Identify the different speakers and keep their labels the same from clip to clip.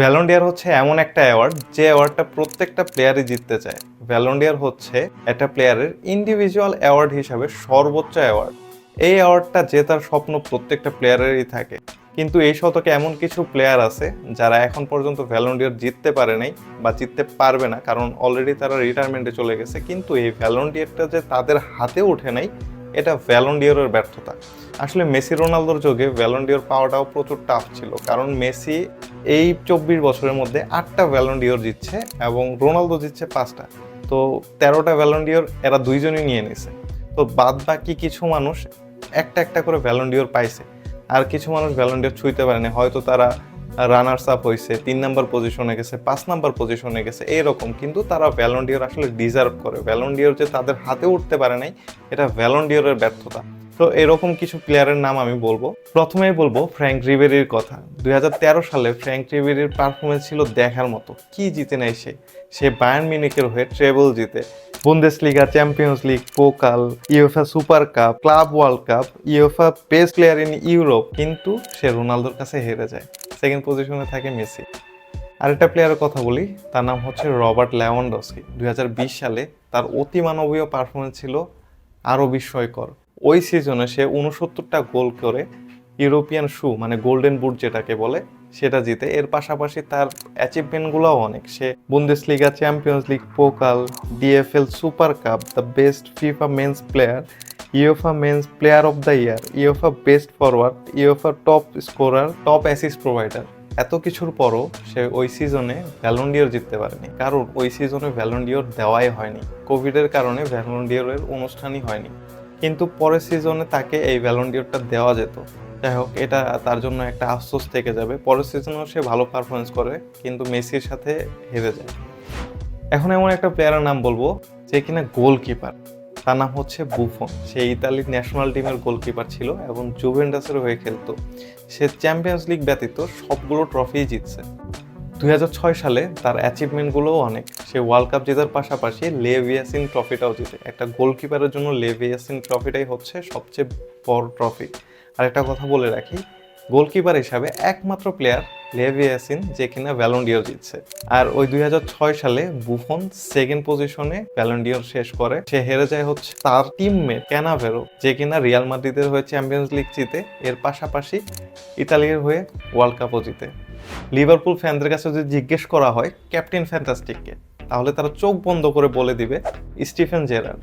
Speaker 1: ভ্যালন্ডিয়ার হচ্ছে এমন একটা অ্যাওয়ার্ড যে অ্যাওয়ার্ডটা প্রত্যেকটা প্লেয়ারই জিততে চায়। ভ্যালন্ডিয়ার হচ্ছে একটা প্লেয়ারের ইন্ডিভিজুয়াল অ্যাওয়ার্ড হিসাবে সর্বোচ্চ অ্যাওয়ার্ড এই অ্যাওয়ার্ডটা জেতার স্বপ্ন প্রত্যেকটা প্লেয়ারেরই থাকে। কিন্তু এই শতকে এমন কিছু প্লেয়ার আছে যারা এখন পর্যন্ত ভ্যালন্ডিয়ার জিততে পারে নাই বা জিততে পারবে না, কারণ অলরেডি তারা রিটায়ারমেন্টে চলে গেছে। কিন্তু এই ভ্যালন্ডিয়ারটা যে তাদের হাতে ওঠে নাই এটা ভ্যালন্ডিয়ারের ব্যর্থতা। আসলে মেসি রোনালদোর যোগে ভ্যালন্ডিয়র পাওয়াটাও প্রচুর টাফ ছিল। কারণ মেসি এই চব্বিশ বছরের মধ্যে আটটা ভ্যালন্ডিয়র জিতছে এবং রোনালদো জিতছে পাঁচটা। তো তেরোটা ভ্যালন্ডিয়র এরা দুইজনই নিয়ে নিছে। তো বাদ বাকি কিছু মানুষ একটা একটা করে ভ্যালন্ডিয়র পাইছে। আর কিছু মানুষ ভ্যালন্ডিয়র ছুঁইতে পারেনি। হয়তো তারা রানার্স আপ হয়েছে তিন নাম্বার পজিশনে গেছে, পাঁচ নাম্বার পজিশনে গেছে, এরকম। কিন্তু তারা ভ্যালন্ডিয়র আসলে ডিজার্ভ করে। ভ্যালন্ডিয়র যে তাদের হাতে উঠতে পারে নাই, এটা ভ্যালন্ডিয়রের ব্যর্থতা। তো এরকম কিছু প্লেয়ারের নাম আমি বলব। প্রথমেই বলব ফ্র্যাঙ্ক রিবেরির কথা। দুই হাজার তেরো সালে ফ্র্যাঙ্ক রিবেরির পারফরমেন্স ছিল দেখার মতো। কি জিতে নেয় সে? সে বায়ার্ন মিউনিকের হয়ে ট্রেবল জিতে। Bundesliga Champions League Pokal UEFA super cup club world cup UEFA best player in Europe কিন্তু সে রোনালদোর কাছে হেরে যায়। সেকেন্ড পজিশনে থাকে মেসি। আরেকটা প্লেয়ারের কথা বলি, তার নাম হচ্ছে রবার্ট ল্যাওয়ান্ডস্কি দুই সালে তার অতিমানবীয় পারফরমেন্স ছিল আরও বিস্ময়কর। ওই সিজনে সে উনসত্তরটা গোল করে ইউরোপিয়ান শু মানে গোল্ডেন বুট যেটাকে বলে, সেটা জিতে। এর পাশাপাশি তার অ্যাচিভমেন্টগুলোও অনেক। সে Bundesliga Champions League Pokal DFL super cup the best FIFA men's player UEFA men's player of the year UEFA best forward UEFA top scorer top assist provider এত কিছুর পরও সে ওই সিজনে ভ্যালন্ডিয়র জিততে পারেনি। কারণ ওই সিজনে ভ্যালন্ডিয়র দেওয়াই হয়নি। কোভিডের কারণে ভ্যালন্ডিয়রের অনুষ্ঠানই হয়নি। কিন্তু পরের সিজনে তাকে এই ভ্যালন্ডিয়রটা দেওয়া যেত। যাই হোক, এটা তার জন্য একটা আফসোস থেকে যাবে। পরের সিজনেও সে ভালো পারফরমেন্স করে, কিন্তু মেসির সাথে হেরে যায়। এখন এমন একটা প্লেয়ারের নাম বলব, যে কিনা গোলকিপার তার নাম হচ্ছে বুফন। সে ইতালির ন্যাশনাল টিমের গোলকিপার ছিল এবং জুভেন্টাসের হয়ে খেলতো। সে চ্যাম্পিয়ন্স লিগ ব্যতীত সবগুলো ট্রফি জিতছে। দুই হাজার ছয় সালে তার অ্যাচিভমেন্টগুলোও অনেক। সে ওয়ার্ল্ড কাপ জেতার পাশাপাশি লেভিয়াসিন ট্রফিটাও জিতে। একটা গোলকিপারের জন্য লেভিয়াসিন ট্রফিটাই হচ্ছে সবচেয়ে বড় ট্রফি আর একটা কথা বলে রাখি গোলকিপার হিসাবে একমাত্র প্লেয়ার লেভিয়াসিন যে কিনা ভ্যালন্ডিয়র জিতছে। আর ওই দুই হাজার ছয় সালে বুফন সেকেন্ড পজিশনে ভ্যালন্ডিয়র শেষ করে। সে হেরে যায় হচ্ছে তার টিমমেট ক্যানাভেরো যে কিনা রিয়াল মাদ্রিদের হয়ে চ্যাম্পিয়ন্স লিগ জিতে, এর পাশাপাশি ইতালির হয়ে ওয়ার্ল্ড কাপও জিতে। লিভারপুল ফ্যানদের কাছে যদি জিজ্ঞেস করা হয় ক্যাপ্টেন ফ্যান্টাস্টিককে তাহলে তারা চোখ বন্ধ করে বলে দিবে স্টিফেন জেরার্ড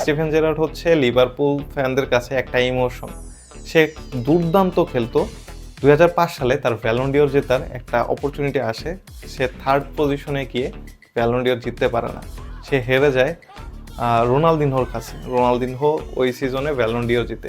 Speaker 1: স্টিফেন জেরার্ড হচ্ছে লিভারপুল ফ্যানদের কাছে একটা ইমোশন সে দুর্দান্ত খেলতো দু হাজার পাঁচ সালে তার ভ্যালন্ডিওর জেতার একটা অপরচুনিটি আসে। সে থার্ড পজিশনে গিয়ে ভ্যালন্ডিওর জিততে পারে না। সে হেরে যায় রোনালদিনহোর কাছে। রোনালদিনহো ওই সিজনে ভ্যালন্ডিও জিতে।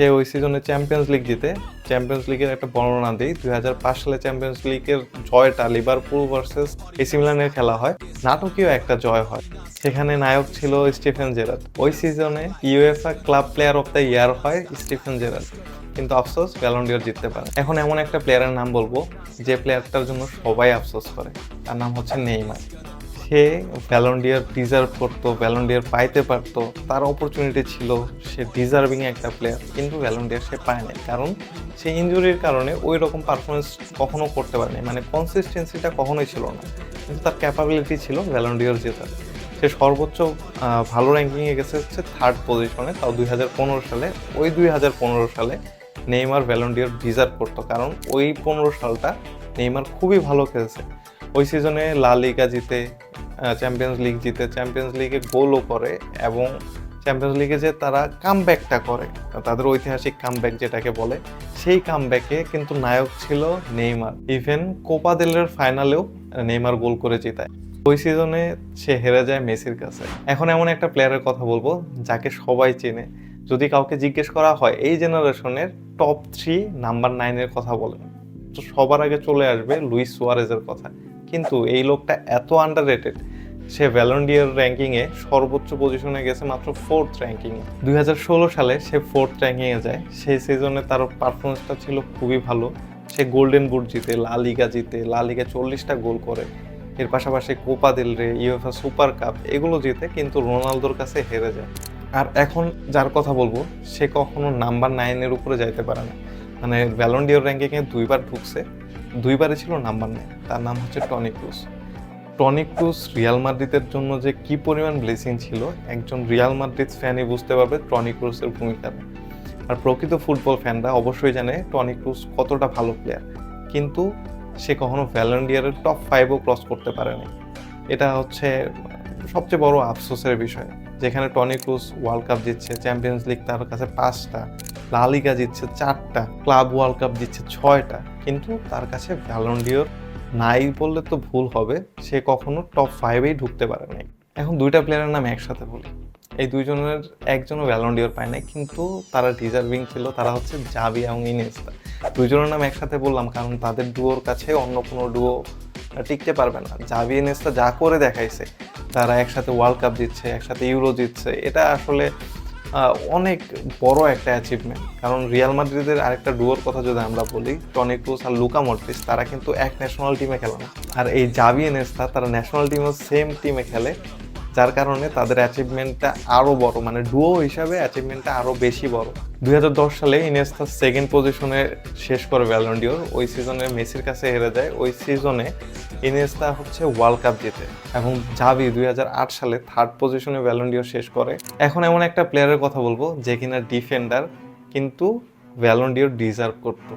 Speaker 1: সে ওই সিজনে চ্যাম্পিয়ন্স লিগ জিতে চ্যাম্পিয়ন্স লিগের একটা বর্ণনা দিই দু হাজার পাঁচ সালে চ্যাম্পিয়ন্স লিগের জয়টা লিভারপুল ভার্সেস এসি মিলানের খেলা হয়, নাটকীয় একটা জয় হয়। সেখানে নায়ক ছিল স্টিফেন জেরার্ড ওই সিজনে UEFA club player of the year হয় স্টিফেন জেরার্ড কিন্তু আফসোস ভ্যালন্ডিয়র জিততে পারে। এখন এমন একটা প্লেয়ারের নাম বলব, যে প্লেয়ারটার জন্য সবাই আফসোস করে। তার নাম হচ্ছে নেইমার। সে ভ্যালন্ডিয়ার ডিজার্ভ করতো ভ্যালন্ডিয়ার পাইতে পারতো, তার অপরচুনিটি ছিল সে ডিজার্ভিং একটা প্লেয়ার কিন্তু ভ্যালন্ডিয়ার সে পায় নাই। কারণ সে ইঞ্জুরির কারণে ওই রকম পারফরমেন্স কখনো করতে পারেনি মানে কনসিস্টেন্সিটা কখনোই ছিল না। কিন্তু তার ক্যাপাবিলিটি ছিল ভ্যালন্ডিয়ার জেতার। সে সর্বোচ্চ ভালো র্যাঙ্কিংয়ে গেছে হচ্ছে থার্ড পজিশনে তাও দুই হাজার পনেরো সালে, ওই দুই হাজার পনেরো সালে নেইমার ভ্যালন্ডিয়ার ডিজার্ভ করতো। কারণ ওই পনেরো সালটা নেইমার খুবই ভালো খেলছে। ওই সিজনে লা লিগা জিতে চ্যাম্পিয়ন্স লিগ জিতে চ্যাম্পিয়ন্স লিগে গোলও করে এবং চ্যাম্পিয়ন্স লিগে যে তারা কামব্যাকটা করে, তাদের ঐতিহাসিক কামব্যাক যেটাকে বলে, সেই কামব্যাকে কিন্তু নায়ক ছিল নেইমার। ইভেন কোপা দেলের ফাইনালেও নেইমার গোল করে জিতায়। ওই সিজনে সে হেরে যায় মেসির কাছে। এখন এমন একটা প্লেয়ারের কথা বলব, যাকে সবাই চেনে। যদি কাউকে জিজ্ঞেস করা হয়, এই জেনারেশনের টপ থ্রি নাম্বার নাইনের কথা বলেন। তো সবার আগে চলে আসবে লুইস সুয়ারেজের কথা। কিন্তু এই লোকটা এত আন্ডার রেটেড সে ভ্যালন্ডিয়ার র্যাঙ্কিংয়ে সর্বোচ্চ পজিশনে গেছে মাত্র ফোর্থ র্যাঙ্কিংয়ে দুই হাজার ষোলো সালে সে ফোর্থ র্যাঙ্কিংয়ে যায়। সেই সিজনে তার পারফরমেন্সটা ছিল খুবই ভালো। সে গোল্ডেন বুট জিতে লা লিগা জিতে লা লিগা চল্লিশটা গোল করে। এর পাশাপাশি কোপা দিল রে ইউএফএ সুপার কাপ এগুলো জিতে কিন্তু রোনালদোর কাছে হেরে যায়। আর এখন যার কথা বলব, সে কখনো নাম্বার নাইনের উপরে যাইতে পারে না। মানে ভ্যালন্ডিয়র র্যাঙ্কিংয়ে দুইবার ঢুকছে। দুইবারে ছিল নাম্বার নাইন তার নাম হচ্ছে Toni Kroos. Toni Kroos Real মাদ্রিদের জন্য যে কি পরিমাণ ব্লেসিং ছিল, একজন রিয়াল মাদ্রিদ ফ্যানই বুঝতে পারবে টনি ক্রুজের ভূমিকাটা আর প্রকৃত ফুটবল ফ্যানরা অবশ্যই জানে টনি ক্রুজ কতটা ভালো প্লেয়ার কিন্তু সে কখনো ভ্যালেন্ডিয়ারের টপ ফাইভও ক্রস করতে পারেনি। এটা হচ্ছে সবচেয়ে বড় আফসোসের বিষয়, যেখানে টনি ক্রুজ ওয়ার্ল্ড কাপ জিতছে চ্যাম্পিয়ন্স লিগ তার কাছে পাঁচটা। লা লিগা জিতছে চারটা ক্লাব ওয়ার্ল্ড কাপ জিতছে ছয়টা। কিন্তু তার কাছে ভ্যালন্ডিওর নাই বললে তো ভুল হবে, সে কখনো টপ ফাইভেই ঢুকতে পারে নাই। এখন দুইটা প্লেয়ারের নাম একসাথে বলি। এই দুইজনের একজনও ভ্যালন্ডিওর পায় নাই, কিন্তু তারা ডিজার্ভিং ছিল, তারা হচ্ছে জাবি এবং ইনেস্তা দুইজনের নাম একসাথে বললাম, কারণ তাদের ডুয়োর কাছে অন্য কোনো ডুয়ো টিকতে পারবে না। জাবি ইনেস্তা যা করে দেখাইছে, তারা একসাথে ওয়ার্ল্ড কাপ জিতছে, একসাথে ইউরো জিতছে, এটা আসলে অনেক বড় একটা অ্যাচিভমেন্ট কারণ রিয়াল মাদ্রিদের আরেকটা ডুয়োর কথা যদি আমরা বলি টনি ক্রুস আর লুকা মর্টিস তারা কিন্তু এক ন্যাশনাল টিমে খেলে না। আর এই জাবি এনেস্তা তারা ন্যাশনাল টিমও সেম টিমে খেলে। যার কারণে তাদের অ্যাচিভমেন্টটা আরও বড় মানে ডুয়ো হিসাবে অ্যাচিভমেন্টটা আরও বেশি বড়। দু হাজার দশ সালে ইনেস্তা সেকেন্ড পজিশনে শেষ করে ভ্যালন্ডিওর ওই সিজনে মেসির কাছে হেরে যায়। ওই সিজনে ইনেস্তা হচ্ছে ওয়ার্ল্ড কাপ জিতে। এবং জাভি দুই সালে থার্ড পজিশনে ভ্যালন্ডিওর শেষ করে। এখন এমন একটা প্লেয়ারের কথা বলব যে কিনা ডিফেন্ডার কিন্তু ভ্যালন্ডিওর ডিজার্ভ করতো।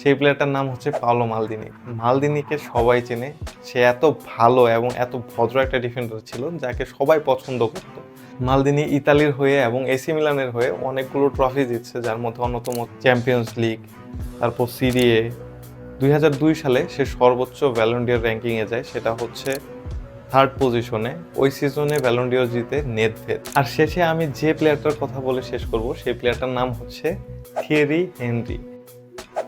Speaker 1: সেই প্লেয়ারটার নাম হচ্ছে পাওলো মালদিনি। মালদিনিকে সবাই চেনে। সে এত ভালো এবং এত ভদ্র একটা ডিফেন্ডার ছিল যাকে সবাই পছন্দ করতো। মালদিনি ইতালির হয়ে এবং এসি মিলানের হয়ে অনেকগুলো ট্রফি জিতছে, যার মধ্যে অন্যতম চ্যাম্পিয়ন্স লিগ তারপর সিরিয়ে দুই দুই সালে সে সর্বোচ্চ ভ্যালন্ডিয়ার র্যাঙ্কিংয়ে যায়, সেটা হচ্ছে থার্ড পজিশনে ওই সিজনে ভ্যালন্ডিয়ার জিতে নেটভেদ আর শেষে আমি যে প্লেয়ারটার কথা বলে শেষ করব, সেই প্লেয়ারটার নাম হচ্ছে থিয়েরি হেনরি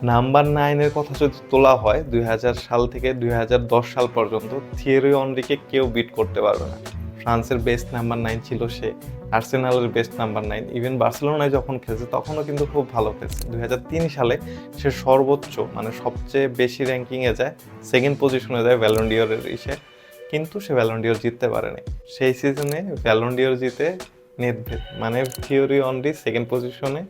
Speaker 1: নাম্বার নাইনের কথা যদি তোলা হয়, দুই হাজার সাল থেকে দুই হাজার দশ সাল পর্যন্ত থিয়েরি অনরিকে কেউ বিট করতে পারবে না। ফ্রান্সের বেস্ট নাম্বার নাইন ছিল সে, আর্সেনালের বেস্ট নাম্বার নাইন। ইভেন বার্সেলোনায় যখন খেলছে, তখনও কিন্তু খুব ভালো খেলছে। দুই হাজার তিন সালে সে সর্বোচ্চ মানে সবচেয়ে বেশি র্যাঙ্কিংয়ে যায় সেকেন্ড পজিশনে যায় ভ্যালন্ডিয়রের ইসে। কিন্তু সে ভ্যালন্ডিয়র জিততে পারেনি। সেই সিজনে ভ্যালন্ডিয়র জিতে নেটভেদ মানে থিওরি অনরি সেকেন্ড পজিশনে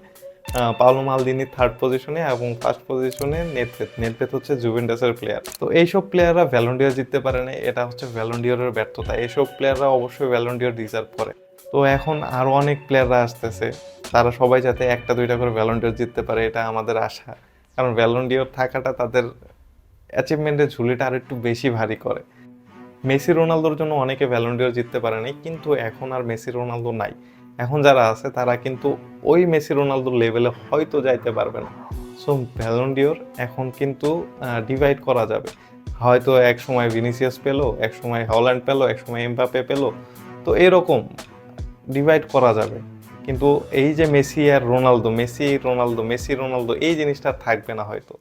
Speaker 1: পাওলো মালদিনি থার্ড পজিশনে এবং ফার্স্ট পজিশনে নেটভেদ নেটভেদ হচ্ছে জুভেন্টাসের প্লেয়ার তো এইসব প্লেয়াররা ভ্যালন্ডিয়র জিততে পারে না এটা হচ্ছে ভ্যালন্ডিয়রের ব্যর্থতা। এইসব প্লেয়াররা অবশ্যই ভ্যালন্ডিয়র ডিজার্ভ করে। তো এখন আরও অনেক প্লেয়াররা আসতেছে, তারা সবাই যাতে একটা দুইটা করে ভ্যালন্ডিয়র জিততে পারে, এটা আমাদের আশা। কারণ ভ্যালন্ডিয়র থাকাটা তাদের অ্যাচিভমেন্টের ঝুলিটা আর একটু বেশি ভারী করে। মেসি, রোনালদোর জন্য অনেকে ভ্যালন্ডিয়র জিততে পারে নাই, কিন্তু এখন আর মেসি, রোনালদো নাই। এখন যারা আছে, তারা কিন্তু ওই মেসি রোনালদোর লেভেলে হয়তো যাইতে পারবে না। সো ভ্যালন্ডিওর এখন কিন্তু ডিভাইড করা যাবে। হয়তো এক সময় ভিনিসিয়াস পেল, এক সময় হল্যান্ড পেল, এক সময় এমবাপে পেল। তো এরকম ডিভাইড করা যাবে। কিন্তু এই যে মেসি আর Ronaldo, Messi Ronaldo Messi, Ronaldo, এই জিনিসটা থাকবে না হয়তো।